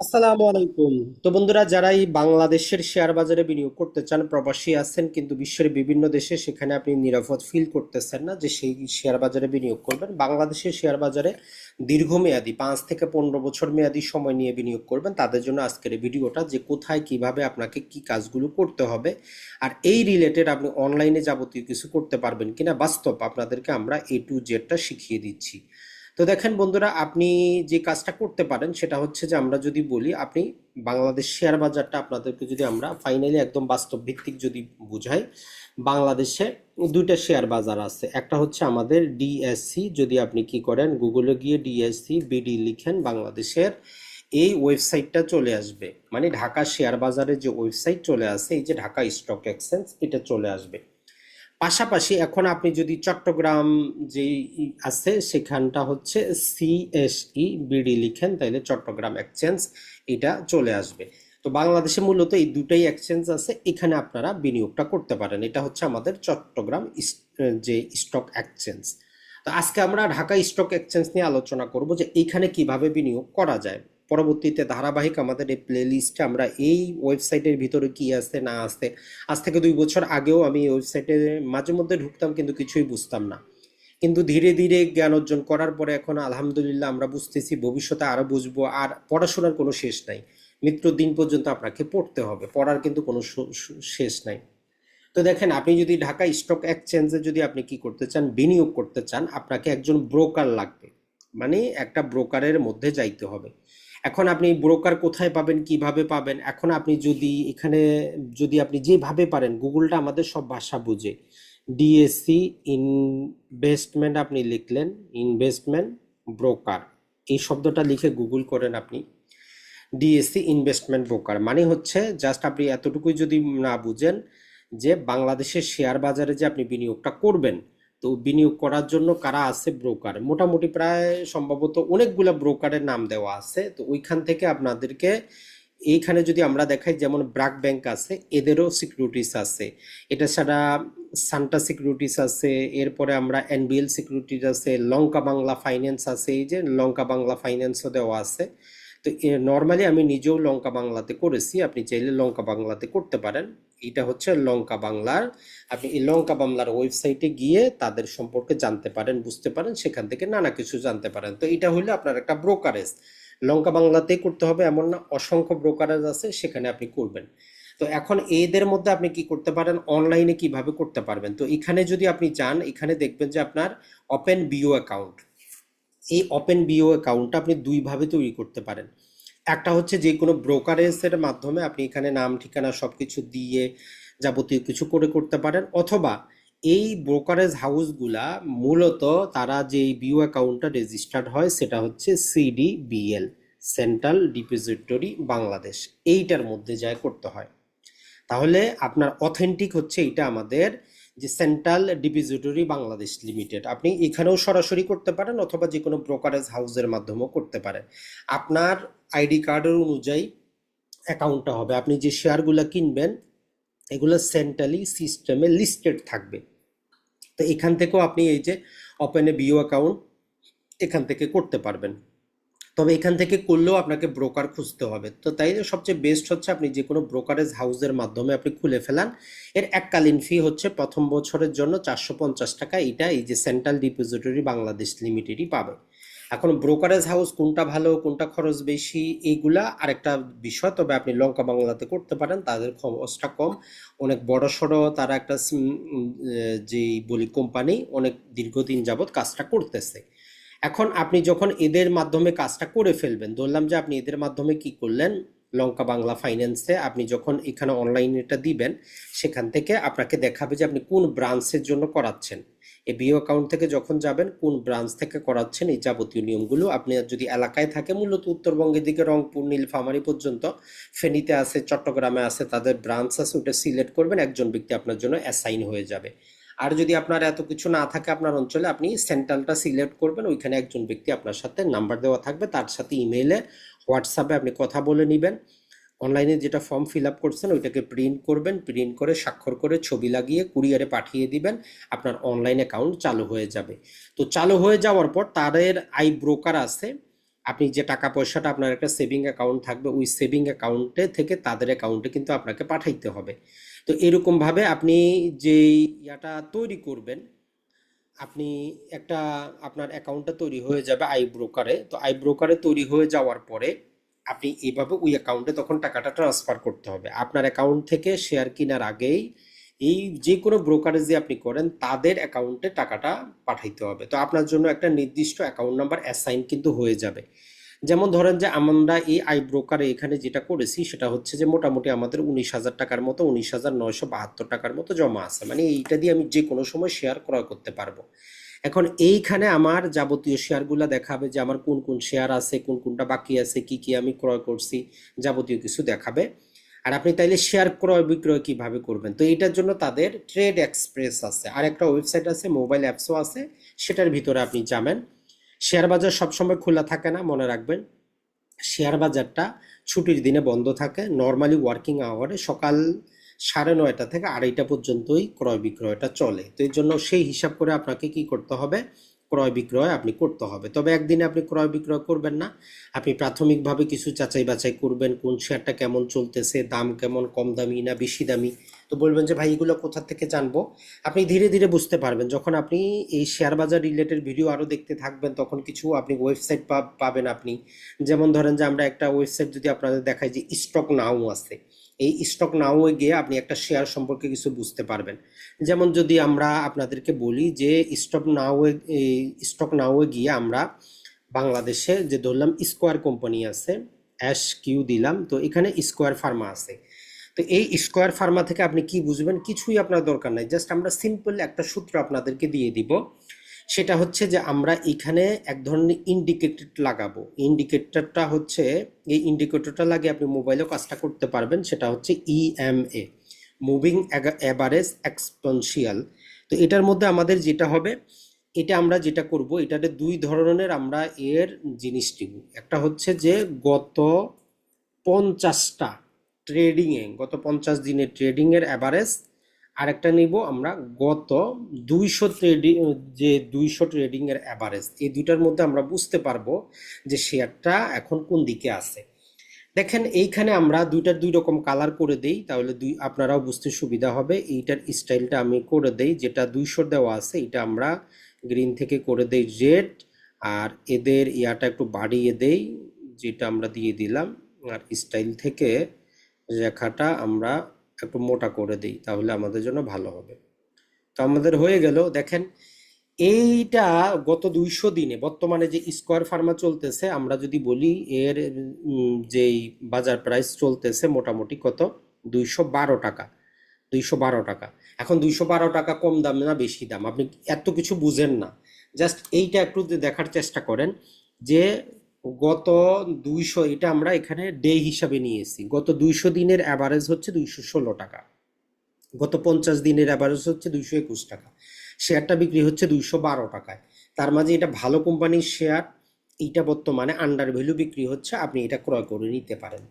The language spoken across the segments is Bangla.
আসসালামু আলাইকুম। তো বন্ধুরা, যারা এই বাংলাদেশের শেয়ার বাজারে বিনিয়োগ করতে চান, প্রবাসী আছেন, কিন্তু বিশ্বের বিভিন্ন দেশে সেখানে আপনি নিরাপদ ফিল করতেছেন না যে সেই শেয়ার বাজারে বিনিয়োগ করবেন, বাংলাদেশের শেয়ার বাজারে দীর্ঘমেয়াদী পাঁচ থেকে পনেরো বছর মেয়াদী সময় নিয়ে বিনিয়োগ করবেন, তাদের জন্য আজকের ভিডিওটা যে কোথায়, কীভাবে আপনাকে কি কাজগুলো করতে হবে, আর এই রিলেটেড আপনি অনলাইনে যাবতীয় কিছু করতে পারবেন কিনা, বাস্তব আপনাদেরকে আমরা এ টু জেডটা শিখিয়ে দিচ্ছি। তো দেখেন বন্ধুরা, আপনি যে কাজটা করতে পারেন সেটা হচ্ছে যে আমরা যদি বলি, আপনি বাংলাদেশ শেয়ার বাজারটা আপনাদেরকে যদি আমরা ফাইনালি একদম বাস্তব ভিত্তিক যদি বুঝাই, বাংলাদেশে দুইটা শেয়ার বাজার আছে। একটা হচ্ছে আমাদের ডিএসসি যদি আপনি কি করেন গুগলে গিয়ে ডিএসসি বিডি লিখেন বাংলাদেশের, এই ওয়েবসাইটটা চলে আসবে। মানে ঢাকা শেয়ার বাজারের যে ওয়েবসাইট চলে আসে, এই যে ঢাকা স্টক এক্সচেঞ্জ, এটা চলে আসবে। পাশাপাশি এখন আপনি যদি চট্টগ্রাম যে আছে, সেখানটা হচ্ছে সিএসই বিডি লিখেন তাহলে চট্টগ্রাম এক্সচেঞ্জ এটা চলে আসবে। তো বাংলাদেশে মূলত এই দুটাই এক্সচেঞ্জ আছে, এখানে আপনারা বিনিয়োগটা করতে পারেন। এটা হচ্ছে আমাদের চট্টগ্রাম যে স্টক এক্সচেঞ্জ তো আজকে আমরা ঢাকা স্টক এক্সচেঞ্জ নিয়ে আলোচনা করব যে এইখানে কীভাবে বিনিয়োগ করা যায়। পরবর্তীতে ধারাবাহিক আমাদের এই প্লে লিস্টে আমরা এই ওয়েবসাইটের ভিতরে কি আছে না আছে আজ থেকে দুই বছর আগেও আমি এই ওয়েবসাইটে মাঝে মধ্যে ঢুকতাম কিন্তু কিছুই বুঝতাম না। কিন্তু ধীরে ধীরে জ্ঞান অর্জন করার পরে এখন আলহামদুলিল্লাহ আমরা বুঝতেছি ভবিষ্যতে আরও বুঝব আর পড়াশোনার কোনো শেষ নাই। মৃত্যুর দিন পর্যন্ত আপনাকে পড়তে হবে, পড়ার কিন্তু কোনো শেষ নাই। তো দেখেন, আপনি যদি ঢাকা স্টক এক্সচেঞ্জে যদি আপনি কি করতে চান, বিনিয়োগ করতে চান, আপনাকে একজন ব্রোকার লাগবে। মানে একটা ব্রোকারের মধ্যে যাইতে হবে। এখন আপনি ব্রোকার কোথায় পাবেন, কীভাবে পাবেন? এখন আপনি যদি এখানে, যদি আপনি যেভাবে পারেন, গুগলটা আমাদের সব ভাষা বুঝে। ডিএসসি ইনভেস্টমেন্ট আপনি লিখলেন ইনভেস্টমেন্ট ব্রোকার এই শব্দটা লিখে গুগল করেন আপনি। ডিএসসি ইনভেস্টমেন্ট ব্রোকার মানে হচ্ছে জাস্ট আপনি এতটুকুই যদি না বুঝেন যে বাংলাদেশের শেয়ার বাজারে যে আপনি বিনিয়োগটা করবেন তো বিনিয়োগ করার জন্য কারা আছে ব্রোকার মোটামুটি প্রায় সম্ভবত অনেকগুলা ব্রোকারের নাম দেওয়া আছে। তো ওইখান থেকে আপনাদেরকে এইখানে যদি আমরা দেখাই, যেমন ব্রাক ব্যাংক আছে, এদেরও সিকিউরিটিস আছে। এটা ছাড়া সান্টা সিকিউরিটিস আছে, এরপরে আমরা এনবিএল সিকিউরিটিস আছে, লঙ্কা বাংলা ফাইন্যান্স আছে, এই যে লঙ্কা বাংলা ফাইন্যান্সও দেওয়া আছে। তো নর্মালি আমি নিজেও লঙ্কা বাংলাতে করেছি, আপনি চাইলে লঙ্কা বাংলাতে করতে পারেন। এটা হচ্ছে লঙ্কা বাংলার। আপনি এই লঙ্কা বাংলার ওয়েবসাইটে গিয়ে তাদের সম্পর্কে জানতে পারেন, বুঝতে পারেন, সেখান থেকে নানা কিছু জানতে পারেন। তো এটা হলো আপনার একটা ব্রোকারেজ লঙ্কা বাংলাতেই করতে হবে এমন না, অসংখ্য ব্রোকারেজ আছে, সেখানে আপনি করবেন। তো এখন এদের মধ্যে আপনি কি করতে পারেন অনলাইনে কীভাবে করতে পারবেন? তো এখানে যদি আপনি যান, এখানে দেখবেন যে আপনার ওপেন বিও অ্যাকাউন্ট এই ওপেন বিও অ্যাকাউন্টটা আপনি দুইভাবে তৈরি করতে পারেন। একটা হচ্ছে যে কোনো ব্রোকারেজের মাধ্যমে আপনি এখানে নাম, ঠিকানা সব কিছু দিয়ে যাবতীয় কিছু করে করতে পারেন। অথবা এই ব্রোকারেজ হাউসগুলা মূলত তারা যে বিও অ্যাকাউন্টটা রেজিস্টার্ড হয় সেটা হচ্ছে সিডিবিএল সেন্ট্রাল ডিপোজিটরি বাংলাদেশ এইটার মধ্যে যায় করতে হয়। তাহলে আপনার অথেন্টিক হচ্ছে এটা আমাদের যে সেন্ট্রাল ডিপোজিটরি বাংলাদেশ লিমিটেড, আপনি এখানেও সরাসরি করতে পারেন অথবা যে কোনো ব্রোকারেজ হাউসের মাধ্যমেও করতে পারেন। আপনার আইডি কার্ডের অনুযায়ী অ্যাকাউন্টটা হবে। আপনি যে শেয়ারগুলো কিনবেন, এগুলো সেন্ট্রালি সিস্টেমে লিস্টেড থাকবে। তো এখান থেকেও আপনি এই যে ওপেন এ বিও অ্যাকাউন্ট এখান থেকে করতে পারবেন। তবে এখান থেকে করলেও আপনাকে ব্রোকার খুঁজতে হবে। তো তাই সবচেয়ে বেস্ট হচ্ছে আপনি যে কোনো ব্রোকারেজ হাউসের মাধ্যমে আপনি খুলে ফেলান। এর এককালীন ফি হচ্ছে প্রথম বছরের জন্য চারশো পঞ্চাশ টাকা। এটা এই যে সেন্ট্রাল ডিপোজিটরি বাংলাদেশ লিমিটেডই পাবে। এখন ব্রোকারেজ হাউস কোনটা ভালো, কোনটা খরচ বেশি, এইগুলা আরেকটা বিষয়। তবে আপনি লঙ্কা বাংলাতে করতে পারেন, তাদের খরচটা কম। অনেক বড় সড়ো তারা একটা যে বলি কোম্পানি অনেক দীর্ঘদিন যাবৎ কাজটা করতেছে। এখন আপনি যখন এদের মাধ্যমে কাজটা করে ফেলবেন, ধরলাম যে আপনি এদের মাধ্যমে কি করলেন? লঙ্কা বাংলা ফাইন্যান্সে আপনি যখন এখানে অনলাইনে এটা দিবেন, সেখান থেকে আপনাকে দেখাবে যে আপনি কোন ব্রাঞ্চের জন্য করাচ্ছেন। এই বিও অ্যাকাউন্ট থেকে যখন যাবেন, কোন ব্রাঞ্চ থেকে করাচ্ছেন, এই যাবতীয় নিয়মগুলো আপনি যদি এলাকায় থাকে, মূলত উত্তরবঙ্গের দিকে, রংপুর, নীলফামারী পর্যন্ত, ফেনীতে আছে, চট্টগ্রামে আছে, তাদের ব্রাঞ্চ আছে, ওটা সিলেক্ট করবেন, একজন ব্যক্তি আপনার জন্য অ্যাসাইন হয়ে যাবে। আর যদি আপনার এত কিছু না থাকে আপনার অঞ্চলে, আপনি সেন্ট্রালটা সিলেক্ট করবেন, ওইখানে একজন ব্যক্তি আপনার সাথে নাম্বার দেওয়া থাকবে, তার সাথে ইমেইলে হোয়াটসঅ্যাপে আপনি কথা বলে নেবেন। অনলাইনে যেটা ফর্ম ফিল আপ করছেন, ওইটাকে প্রিন্ট করবেন প্রিন্ট করে স্বাক্ষর করে ছবি লাগিয়ে কুরিয়ারে পাঠিয়ে দিবেন, আপনার অনলাইন অ্যাকাউন্ট চালু হয়ে যাবে। তো চালু হয়ে যাওয়ার পর, তাদের আই ব্রোকার আছে আপনি যে টাকা পয়সাটা আপনার একটা সেভিং অ্যাকাউন্ট থাকবে, ওই সেভিং অ্যাকাউন্টে থেকে তাদের অ্যাকাউন্টে কিন্তু আপনাকে পাঠাইতে হবে। তো এরকমভাবে আপনি যে ইয়াটা তৈরি করবেন, আপনি একটা আপনার অ্যাকাউন্টটা তৈরি হয়ে যাবে আই ব্রোকারে তো আই ব্রোকারে তৈরি হয়ে যাওয়ার পরে আপনি এইভাবে ওই অ্যাকাউন্টে তখন টাকাটা ট্রান্সফার করতে হবে। আপনার অ্যাকাউন্ট থেকে শেয়ার কেনার আগেই এই যে কোনো ব্রোকারেজে আপনি করেন, তাদের অ্যাকাউন্টে টাকাটা পাঠাইতে হবে। তো আপনার জন্য একটা নির্দিষ্ট অ্যাকাউন্ট নাম্বার অ্যাসাইন কিন্তু হয়ে যাবে। যেমন ধরেন যে আমরা এই আই ব্রোকারে এখানে যেটা করেছি, সেটা হচ্ছে যে মোটামুটি আমাদের উনিশ হাজার টাকার মতো, উনিশ হাজার নয়শো বাহাত্তর টাকার মতো জমা আছে। মানে এইটা দিয়ে আমি যে কোনো সময় শেয়ার ক্রয় করতে পারব। এখন এইখানে আমার যাবতীয় শেয়ারগুলো দেখাবে যে আমার কোন কোন শেয়ার আছে, কোন কোনটা বাকি আছে, কি কি আমি ক্রয় করছি, যাবতীয় কিছু দেখাবে। আর আপনি তাইলে শেয়ার ক্রয় বিক্রয় কীভাবে করবেন? তো এটার জন্য তাদের ট্রেড এক্সপ্রেস আছে। আর একটা ওয়েবসাইট আছে মোবাইল অ্যাপসও আছে, সেটার ভিতরে আপনি যাবেন। শেয়ার বাজার সবসময় খোলা থাকে না, মনে রাখবেন। শেয়ার বাজারটা ছুটির দিনে বন্ধ থাকে। নর্মালি ওয়ার্কিং আওয়ারে সকাল সাড়ে নয়টা থেকে আড়াইটা পর্যন্তই ক্রয় বিক্রয়টা চলে। তো এই জন্য সেই হিসাব করে আপনাকে কি করতে হবে? ক্রয় বিক্রয় আপনি করতে হবে। তবে একদিনে আপনি ক্রয় বিক্রয় করবেন না। আপনি প্রাথমিকভাবে কিছু যাচাই বাছাই করবেন, কোন শেয়ারটা কেমন চলতেছে, দাম কেমন, কম দামি না বেশি দামি। তো বলবেন যে, ভাই, এগুলো কোথা থেকে জানব? আপনি ধীরে ধীরে বুঝতে পারবেন। যখন আপনি এই শেয়ার বাজার রিলেটেড ভিডিও আরও দেখতে থাকবেন, তখন কিছু আপনি ওয়েবসাইট পাবেন আপনি। যেমন ধরেন যে, আমরা একটা ওয়েবসাইট যদি আপনাদের দেখাই যে স্টক নাও আছে। এই স্টক নাও গিয়ে আপনি একটা শেয়ার সম্পর্কে কিছু বুঝতে পারবেন। যেমন যদি আমরা আপনাদেরকে বলি যে স্টক নাও স্টক নাও গিয়ে আমরা বাংলাদেশে যে ধরলাম স্কোয়ার কোম্পানি আছে অ্যাশ কিউ দিলাম, তো এখানে স্কোয়ার ফার্মা আছে। তো এই স্কোয়ার ফার্মা থেকে আপনি কি বুঝবেন? কিছুই আপনার দরকার নাই। জাস্ট আমরা সিম্পল একটা সূত্র আপনাদেরকে দিয়ে দিব। সেটা হচ্ছে যে আমরা এখানে এক ধরনের ইন্ডিকেটর লাগাবো। ইন্ডিকেটরটা হচ্ছে, এই ইন্ডিকেটরটা লাগিয়ে আপনি মোবাইলেও কাজটা করতে পারবেন, সেটা হচ্ছে ইএমএ মুভিং অ্যাভারেজ এক্সপেন্সিয়াল তো এটার মধ্যে আমাদের যেটা হবে, এটা আমরা যেটা করব, এটাতে দুই ধরনের আমরা এর জিনিস নিব একটা হচ্ছে যে গত পঞ্চাশটা ট্রেডিংয়ে গত পঞ্চাশ দিনের ট্রেডিংয়ের অ্যাভারেজ আরেকটা নিব আমরা গত দুইশো ট্রেডিং যে দুইশো ট্রেডিং এর অ্যাভারেজ এই দুইটার মধ্যে আমরা বুঝতে পারব যে শেয়ারটা এখন কোন দিকে আছে। দেখেন, এইখানে আমরা দুইটার দুই রকম কালার করে দেই, তাহলে দুই, আপনারাও বুঝতে সুবিধা হবে। এইটার স্টাইলটা আমি করে দেই, যেটা দুইশো দেওয়া আছে এটা আমরা গ্রিন থেকে করে দেই রেড আর এদের ইয়াটা একটু বাড়িয়ে দেই, যেটা আমরা দিয়ে দিলাম। আর স্টাইল থেকে রেখাটা আমরা একটু মোটা করে দিই, তাহলে আমাদের জন্য ভালো হবে। তো আমাদের হয়ে গেল, দেখেন, এইটা গত দুইশো দিনে বর্তমানে যে স্কোয়ার ফার্মা চলতেছে, আমরা যদি বলি এর যেই বাজার প্রাইস চলতেছে মোটামুটি কত? দুইশো বারো টাকা, দুইশো বারো টাকা। এখন দুইশো বারো টাকা কম দাম না বেশি দাম, আপনি এত কিছু বুঝেন না। জাস্ট এইটা একটু দেখার চেষ্টা করেন যে গত দুইশো, এটা আমরা এখানে ডে হিসাবে নিয়েছি। গত দুইশো দিনের অ্যাভারেজ হচ্ছে দুইশো ষোলো টাকা। গত পঞ্চাশ দিনের অ্যাভারেজ হচ্ছে দুইশো একুশ টাকা। শেয়ারটা বিক্রি হচ্ছে দুইশো বারো টাকায়। তার মাঝে এটা ভালো কোম্পানির শেয়ার এইটা বর্তমানে আন্ডার ভ্যালু বিক্রি হচ্ছে, আপনি এটা ক্রয় করে নিতে পারেন।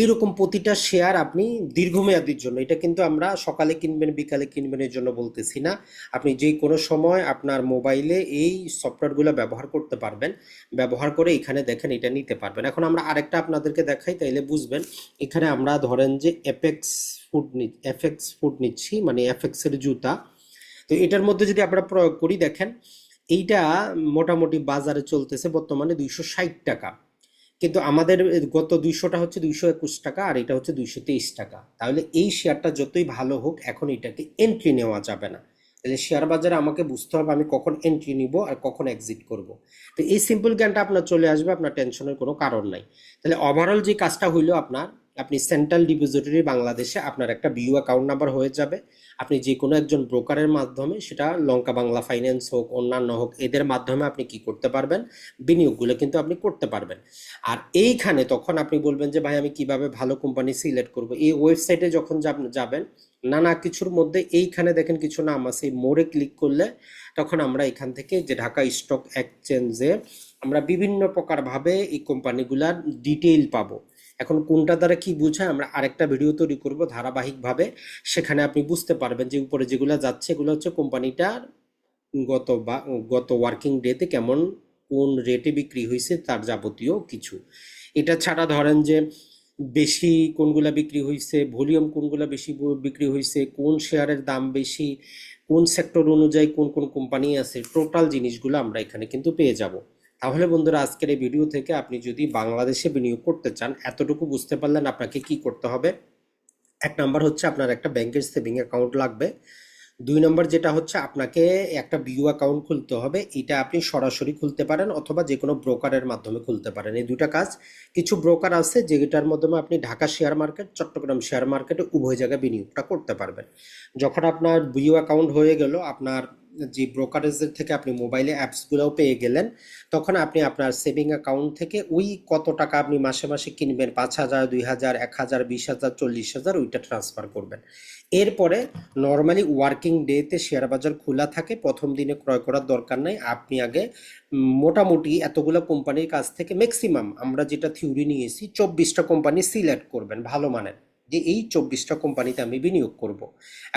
এইরকম প্রতিটা শেয়ার আপনি দীর্ঘমেয়াদীর জন্য, এটা কিন্তু আমরা সকালে কিনবেন, বিকালে কিনবেন এর জন্য বলতেছি না। আপনি যে কোনো সময় আপনার মোবাইলে এই সফটওয়্যারগুলো ব্যবহার করতে পারবেন। ব্যবহার করে এখানে দেখেন এটা নিতে পারবেন। এখন আমরা আরেকটা আপনাদেরকে দেখাই, তাইলে বুঝবেন। এখানে আমরা ধরেন যে এফেক্স ফুড নি এফেক্স ফুড নিচ্ছি মানে এফেক্সের জুতা। তো এটার মধ্যে যদি আমরা প্রয়োগ করি, দেখেন, এইটা মোটামুটি বাজারে চলতেছে বর্তমানে দুইশো ষাট টাকা। কিন্তু আমাদের গত দুইশোটা হচ্ছে দুইশো একুশ টাকা আর এটা হচ্ছে দুইশো তেইশ টাকা। তাহলে এই শেয়ারটা যতই ভালো হোক, এখন এটাকে এন্ট্রি নেওয়া যাবে না। তাহলে শেয়ার বাজারে আমাকে বুঝতে হবে আমি কখন এন্ট্রি নিব আর কখন এক্সিট করব। তো এই সিম্পল জ্ঞানটা আপনার চলে আসবে, আপনার টেনশনের কোনো কারণ নাই। তাহলে ওভারঅল যে কাজটা হইল আপনার, আপনি সেন্ট্রাল ডিপোজিটরি বাংলাদেশে আপনার একটা বিউ অ্যাকাউন্ট নাম্বার হয়ে যাবে। আপনি যে কোনো একজন ব্রোকারের মাধ্যমে, সেটা লঙ্কা, বাংলা ফাইন্যান্স হোক, অন্যান্য হোক, এদের মাধ্যমে আপনি কি করতে পারবেন, বিনিয়োগগুলো কিন্তু আপনি করতে পারবেন। আর এইখানে তখন আপনি বলবেন যে, ভাই, আমি কীভাবে ভালো কোম্পানি সিলেক্ট করব? এই ওয়েবসাইটে যখন যাব- যাবেন নানা কিছুর মধ্যে এইখানে দেখেন কিছু নাম আছে মোড়ে ক্লিক করলে তখন আমরা এখান থেকে যে ঢাকা স্টক এক্সচেঞ্জে আমরা বিভিন্ন প্রকারভাবে এই কোম্পানিগুলার ডিটেইল পাবো। এখন কোনটা দ্বারা কি বোঝায় আমরা আরেকটা ভিডিও তৈরি করব ধারাবাহিকভাবে। সেখানে আপনি বুঝতে পারবেন যে উপরে যেগুলো যাচ্ছে এগুলো হচ্ছে কোম্পানিটার গত বা গত ওয়ার্কিং ডেতে কেমন কোন রেটে বিক্রি হয়েছে তার যাবতীয় কিছু। এটা ছাড়া ধরেন যে বেশি কোনগুলা বিক্রি হয়েছে ভলিউম কোনগুলা বেশি বিক্রি হয়েছে কোন শেয়ারের দাম বেশি, কোন সেক্টর অনুযায়ী কোন কোন কোম্পানি আছে, টোটাল জিনিসগুলো আমরা এখানে কিন্তু পেয়ে যাব। তাহলে বন্ধুরা, আজকের এই ভিডিও থেকে আপনি যদি বাংলাদেশে বিনিয়োগ করতে চান, এতটুকু বুঝতে পারলেন আপনাকে কি করতে হবে। এক নাম্বার হচ্ছে আপনার একটা ব্যাংকের সেভিং অ্যাকাউন্ট লাগবে। দুই নম্বর যেটা হচ্ছে আপনাকে একটা বিউ অ্যাকাউন্ট খুলতে হবে। এটা আপনি সরাসরি খুলতে পারেন অথবা যে কোনো ব্রোকারের মাধ্যমে খুলতে পারেন। এই দুটা কাজ। কিছু ব্রোকার আছে যেটার মাধ্যমে আপনি Dhaka share market Chattogram share মার্কেটে উভয় জায়গায় বিনিয়োগটা করতে পারবেন। যখন আপনার বিউ অ্যাকাউন্ট হয়ে গেল, আপনার যে ব্রোকারেজের থেকে আপনি মোবাইলে অ্যাপসগুলোও পেয়ে গেলেন, তখন আপনি আপনার সেভিং অ্যাকাউন্ট থেকে ওই কত টাকা আপনি মাসে মাসে কিনবেন? পাঁচ হাজার, দুই হাজার, এক হাজার, বিশ হাজার, চল্লিশ হাজার ওইটা ট্রান্সফার করবেন। এরপরে নর্মালি ওয়ার্কিং ডেতে শেয়ার বাজার খোলা থাকে, প্রথম দিনে ক্রয় করার দরকার নাই। আপনি আগে মোটামুটি এতগুলো কোম্পানির কাছ থেকে ম্যাক্সিমাম আমরা যেটা থিওরি নিয়েছি, চব্বিশটা কোম্পানি সিলেক্ট করবেন, ভালো মানের। যে এই চব্বিশটা কোম্পানিতে আমি বিনিয়োগ করব।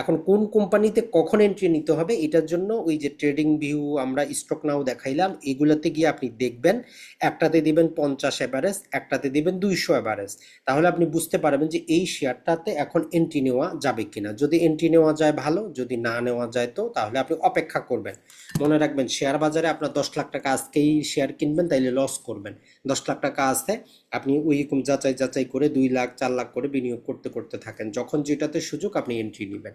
এখন কোন কোম্পানিতে কখন এন্ট্রি নিতে হবে এটার জন্য ওই যে ট্রেডিং ভিউ আমরা স্টক নাও দেখাইলাম, এগুলোতে গিয়ে আপনি দেখবেন, একটাতে দিবেন পঞ্চাশ অ্যাভারেজ একটাতে দিবেন দুইশো অ্যাভারেজ তাহলে আপনি বুঝতে পারবেন যে এই শেয়ারটাতে এখন এন্ট্রি নেওয়া যাবে কিনা। যদি এন্ট্রি নেওয়া যায় ভালো, যদি না নেওয়া যায় তো, তাহলে আপনি অপেক্ষা করবেন। মনে রাখবেন, শেয়ার বাজারে আপনার দশ লাখ টাকা আজকেই শেয়ার কিনবেন, তাইলে লস করবেন। দশ লাখ টাকা আছে, আপনি ওইরকম যাচাই যাচাই করে দুই লাখ, চার লাখ করে বিনিয়োগ করতে করতে করতে থাকেন, যখন যেটাতে সুযোগ আপনি এন্ট্রি নেবেন।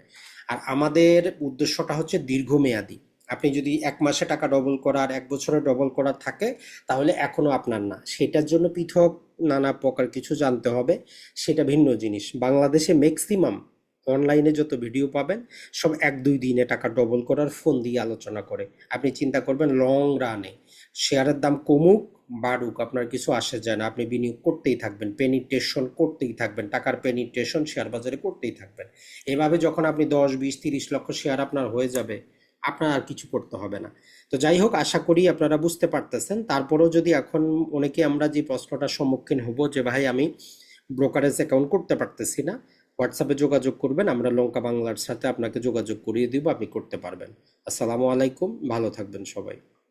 আর আমাদের উদ্দেশ্যটা হচ্ছে দীর্ঘমেয়াদী। আপনি যদি এক মাসে টাকা ডবল করার, এক বছরে ডবল করার থাকে, তাহলে এখনও আপনার না। সেটার জন্য পৃথক নানা প্রকার কিছু জানতে হবে। সেটা ভিন্ন জিনিস। বাংলাদেশে ম্যাক্সিমাম অনলাইনে যত ভিডিও পাবেন, সব এক দুই দিনে টাকা ডবল করার ফোন দিয়ে আলোচনা করে। আপনি চিন্তা করবেন লং রানে শেয়ারের দাম কমুক বাড়ুক, আপনার কিছু আসে যায় না। আপনি বিনিয়োগ করতেই থাকবেন পেনিট্রেশন করতেই থাকবেন, টাকার পেনিট্রেশন শেয়ার বাজারে করতেই থাকবেন। এভাবে যখন আপনি দশ, বিশ, তিরিশ লক্ষ শেয়ার আপনার হয়ে যাবে, আপনার আর কিছু করতে হবে না। তো যাই হোক, আশা করি আপনারা বুঝতে পারতেছেন। তারপরেও যদি এখন অনেকে আমরা যে প্রশ্নটার সম্মুখীন হব যে, ভাই, আমি ব্রোকারেজ অ্যাকাউন্ট করতে পারতেছি না হোয়াটসঅ্যাপে যোগাযোগ করবেন, আমরা লঙ্কা বাংলার সাথে আপনাকে যোগাযোগ করিয়ে দিব, আপনি করতে পারবেন। আসসালামু আলাইকুম, ভালো থাকবেন সবাই।